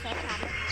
ใช้ขาไท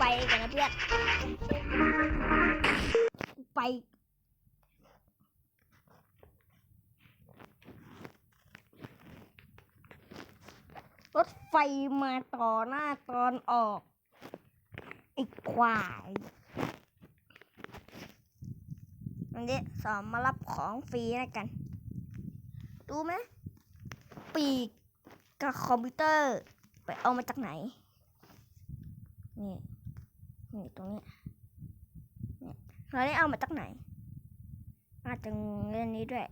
ไปกันนะเพื่อนไปรถไฟมาต่อหน้าตอนออกไอ้ควายอันนี้สอนมารับของฟรีแล้วกัน ดูไหมปีกกับคอมพิวเตอร์ ไปเอามาจากไหน นี่ นี่ตรงนี้เนี่ยเราได้เอามาจากไหน อาจจะเรื่องนี้ด้วย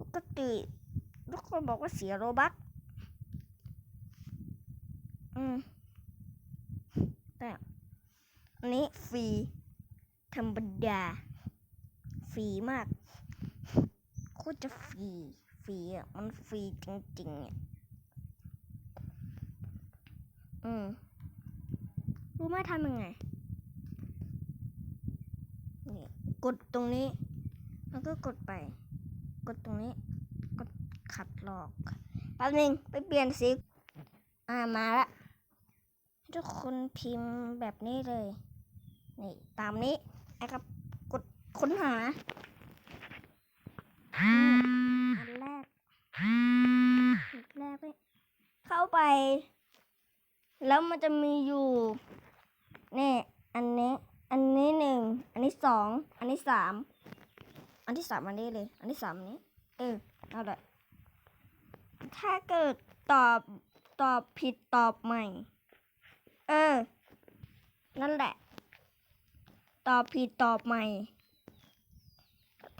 ปกติทุกคนบอกว่าเสียโรบัคอืมแต่อันนี้ฟรี ธรรมดา ฟรีมากโคตรจะฟรี ฟรีอะ มันฟรีจริงๆอะอืม รู้ไหมทำยังไงนี่กดตรงนี้ แล้วก็กดไป กดตรงนี้ กดขัดหลอกแป๊บนึงไปเปลี่ยนสีอ่ามาละทุกคนพิมพ์แบบนี้เลย นี่ตามนี้นะครับกดค้นหาอันแรกอันแรกเลยเข้าไป แล้วมันจะมีอยู่ นี่อันนี้ อันนี้หนึ่ง อันนี้สอง อันนี้สาม อันที่สามอันนี้เลย อันที่สามนนี้ เออเอาละถ้าเกิดตอบตอบผิดตอบใหม่ เออ นั่นแหละ ตอบผิดตอบใหม่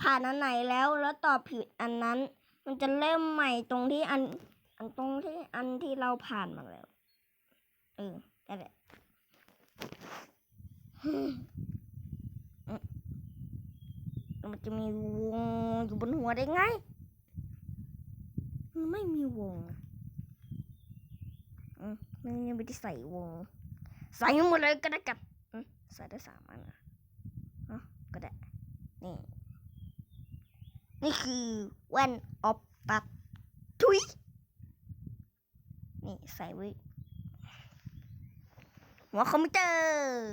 ผ่านอันไหนแล้วแล้วตอบผิดอันนั้น มันจะเริ่มใหม่ตรงที่อัน อันตรงที่อันที่เราผ่านมาแล้ว เออนั่นแหละ มัน จะมีวงอยู่บนหัวได้ไง มันไม่มีวงอืมมันยังไม่ได้ใส่วง ใส่หมดเลยก็ได้กับอืมใส่ได้สามอันอะอะก็ได้ นี่ นี่คือแว่นออฟตัดทุย นี่ใส่ไว้หัวคอมพิวเตอร์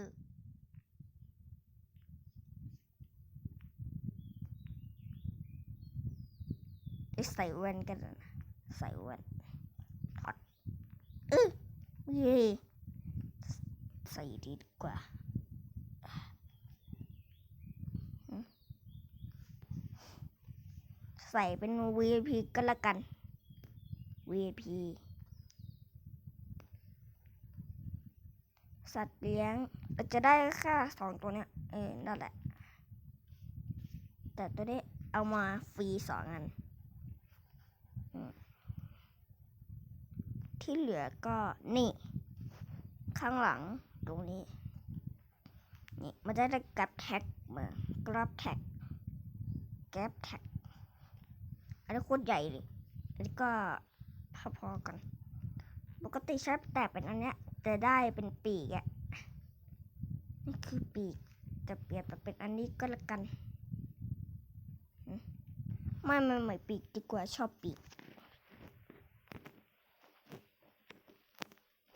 เอ้ยใส่แว่นกันนะใส่แว่นถอดเออเย่ใส่ดีกว่าใส่เป็น VIP ก็แล้วกัน VIP สัตว์เลี้ยงเราจะได้ค่าสองตัวเนี้ย เออ นั่นแหละ แต่ตัวนี้เอามาฟรีสองอันอืม ที่เหลือก็นี่ ข้างหลังตรงนี้ นี่มันจะได้กับแท็กเหมือนกรับแท็กแก๊บแท็กอันนี้โคตรใหญ่เลยอันนี้ก็พอๆกัน ปกติใช้แต่เป็นอันเนี้ยแต่ได้เป็นปีกอะนี่คือปีกแต่เปลี่ยนมาเป็นอันนี้ก็แล้วกัน ไม่ไม่ไม่ปีกดีกว่าชอบปีก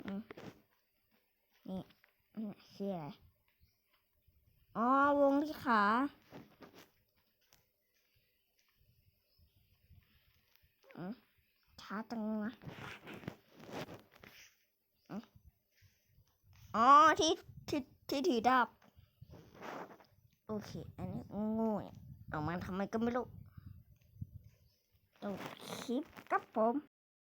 อืม นี่คืออะไร อ๋อ วงที่ขาอืมช้าจังวะอ๋อ ที่ที่ที่ถือดาบ โอเค อันนี้โงูเนี่ยเอามาทำไมก็ไม่รู้โอคลิปครับผม